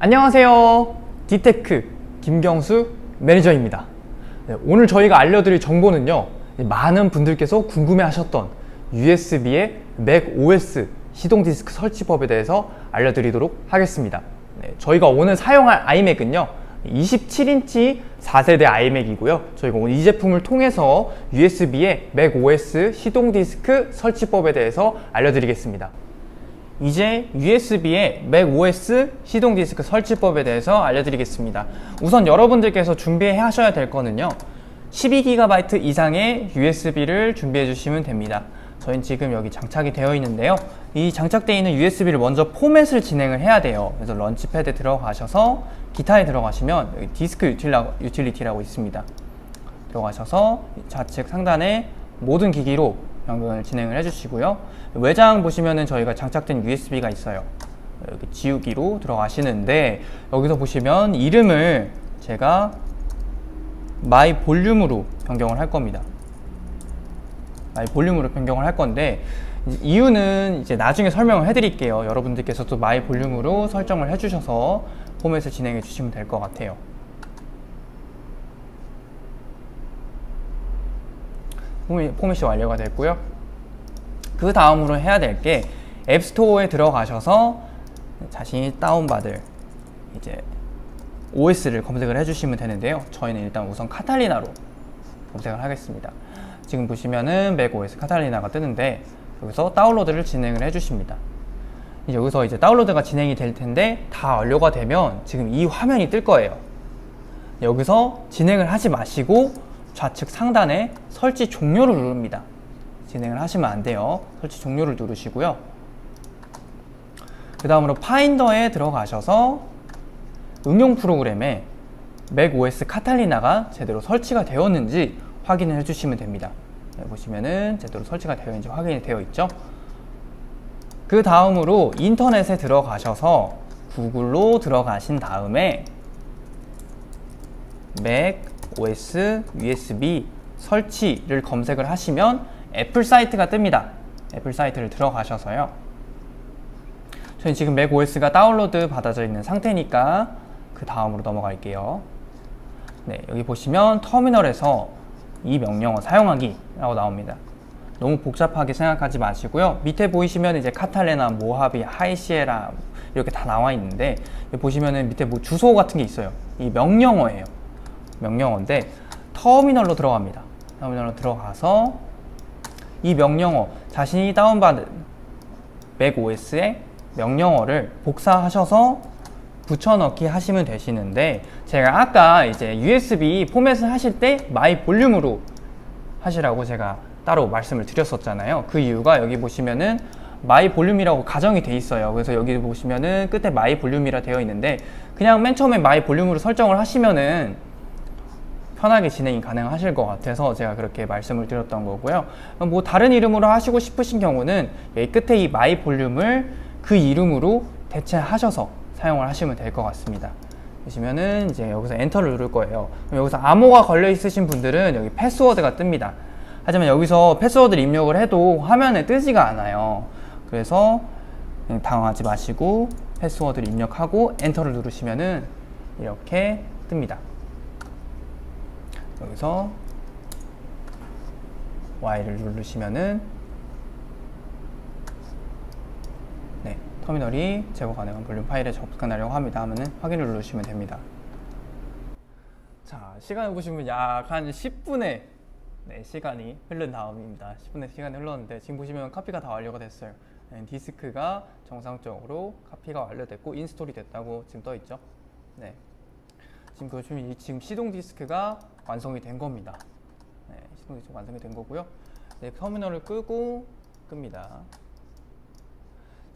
안녕하세요. 디테크 김경수 매니저입니다. 네, 오늘 저희가 알려드릴 정보는요. 많은 분들께서 궁금해하셨던 USB의 Mac OS 시동 디스크 설치법에 대해서 알려드리도록 하겠습니다. 네, 저희가 오늘 사용할 아이맥은요. 27인치 4세대 아이맥이고요. 저희가 오늘 이 제품을 통해서 USB의 Mac OS 시동 디스크 설치법에 대해서 알려드리겠습니다. 이제 USB의 macOS 시동 디스크 설치법에 대해서 알려드리겠습니다. 우선 여러분들께서 준비해 하셔야 될 거는요. 12GB 이상의 USB를 준비해 주시면 됩니다. 저희는 지금 여기 장착이 되어 있는데요. 이 장착되어 있는 USB를 먼저 포맷을 진행을 해야 돼요. 그래서 런치패드 들어가셔서 기타에 들어가시면 여기 디스크 유틸라, 유틸리티라고 있습니다. 들어가셔서 좌측 상단에 모든 기기로 변경을 진행을 해주시고요. 외장 보시면은 저희가 장착된 USB가 있어요. 여기 지우기로 들어가시는데 여기서 보시면 이름을 제가 마이 볼륨으로 변경을 할 겁니다. 마이 볼륨으로 변경을 할 건데 이유는 이제 나중에 설명을 해드릴게요. 여러분들께서도 마이 볼륨으로 설정을 해주셔서 포맷을 진행해 주시면 될 것 같아요. 포맷, 포맷이 완료가 됐고요. 그 다음으로 해야 될 게 앱스토어에 들어가셔서 자신이 다운받을 이제 OS를 검색을 해주시면 되는데요. 저희는 일단 우선 카탈리나로 검색을 하겠습니다. 지금 보시면은 맥OS 카탈리나가 뜨는데 여기서 다운로드를 진행을 해주십니다. 이제 여기서 이제 다운로드가 진행이 될 텐데 다 완료가 되면 지금 이 화면이 뜰 거예요. 여기서 진행을 하지 마시고 좌측 상단에 설치 종료를 누릅니다. 진행을 하시면 안 돼요. 설치 종료를 누르시고요. 그 다음으로 파인더에 들어가셔서 응용 프로그램에 macOS 카탈리나가 제대로 설치가 되었는지 확인을 해주시면 됩니다. 네, 보시면은 제대로 설치가 되어 있는지 확인이 되어 있죠. 그 다음으로 인터넷에 들어가셔서 구글로 들어가신 다음에 Mac OS USB 설치를 검색을 하시면 애플 사이트가 뜹니다. 애플 사이트를 들어가셔서요. 저희 지금 Mac OS가 다운로드 받아져 있는 상태니까 그 다음으로 넘어갈게요. 네, 여기 보시면 터미널에서 이 명령어 사용하기라고 나옵니다. 너무 복잡하게 생각하지 마시고요. 밑에 보이시면 이제 카탈레나, 모하비, 하이시에라 이렇게 다 나와 있는데 보시면은 밑에 뭐 주소 같은 게 있어요. 이 명령어예요. 명령어인데 터미널로 들어갑니다. 터미널로 들어가서 이 명령어 자신이 다운받은 macOS의 명령어를 복사하셔서 붙여넣기 하시면 되시는데 제가 아까 이제 USB 포맷을 하실 때 마이 볼륨으로 하시라고 제가 따로 말씀을 드렸었잖아요. 그 이유가 여기 보시면은 마이 볼륨이라고 가정이 돼 있어요. 그래서 여기 보시면은 끝에 마이 볼륨이라 되어 있는데 그냥 맨 처음에 마이 볼륨으로 설정을 하시면은 편하게 진행이 가능하실 것 같아서 제가 그렇게 말씀을 드렸던 거고요. 뭐 다른 이름으로 하시고 싶으신 경우는 여기 끝에 이 마이 볼륨을 그 이름으로 대체하셔서 사용을 하시면 될 것 같습니다. 보시면은 이제 여기서 엔터를 누를 거예요. 여기서 암호가 걸려 있으신 분들은 여기 패스워드가 뜹니다. 하지만 여기서 패스워드를 입력을 해도 화면에 뜨지가 않아요. 그래서 당황하지 마시고 패스워드를 입력하고 엔터를 누르시면은 이렇게 뜹니다. 여기서 Y를 누르시면은 네, 터미널이 제거 가능한 볼륨 파일에 접근하려고 합니다 하면은 확인을 누르시면 됩니다. 자, 시간을 보시면 약 한 10분의 네, 시간이 흐른 다음입니다. 10분의 시간이 흘렀는데 지금 보시면 카피가 다 완료가 됐어요. 네, 디스크가 정상적으로 카피가 완료됐고 인스톨이 됐다고 지금 떠 있죠. 네. 지금 보시면 이 지금 시동 디스크가 완성이 된 겁니다. 네, 시동 디스크 완성이 된 거고요. 네, 터미널을 끄고 끕니다.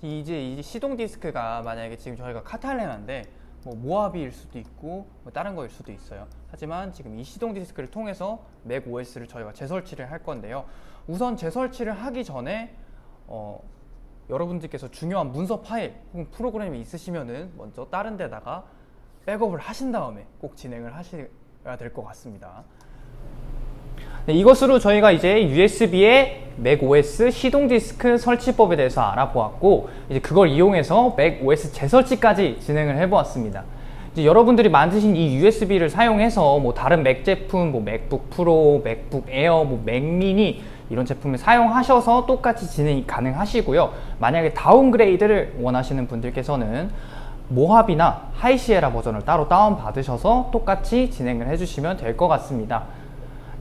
이제 이 시동 디스크가 만약에 지금 저희가 카탈레나인데 뭐 모하비일 수도 있고 뭐 다른 거일 수도 있어요. 하지만 지금 이 시동 디스크를 통해서 맥 OS를 저희가 재설치를 할 건데요. 우선 재설치를 하기 전에 어, 여러분들께서 중요한 문서 파일 혹은 프로그램이 있으시면은 먼저 다른 데다가 백업을 하신 다음에 꼭 진행을 하셔야 될 것 같습니다. 네, 이것으로 저희가 이제 USB의 macOS 시동 디스크 설치법에 대해서 알아보았고 이제 그걸 이용해서 macOS 재설치까지 진행을 해보았습니다. 이제 여러분들이 만드신 이 USB를 사용해서 뭐 다른 맥 제품, 뭐 맥북 프로, 맥북 에어, 뭐 맥미니 이런 제품을 사용하셔서 똑같이 진행이 가능하시고요. 만약에 다운그레이드를 원하시는 분들께서는 모합이나 하이시에라 버전을 따로 다운 받으셔서 똑같이 진행을 해주시면 될 것 같습니다.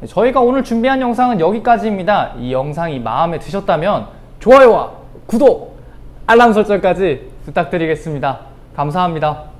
네, 저희가 오늘 준비한 영상은 여기까지입니다. 이 영상이 마음에 드셨다면 좋아요와 구독, 알람 설정까지 부탁드리겠습니다. 감사합니다.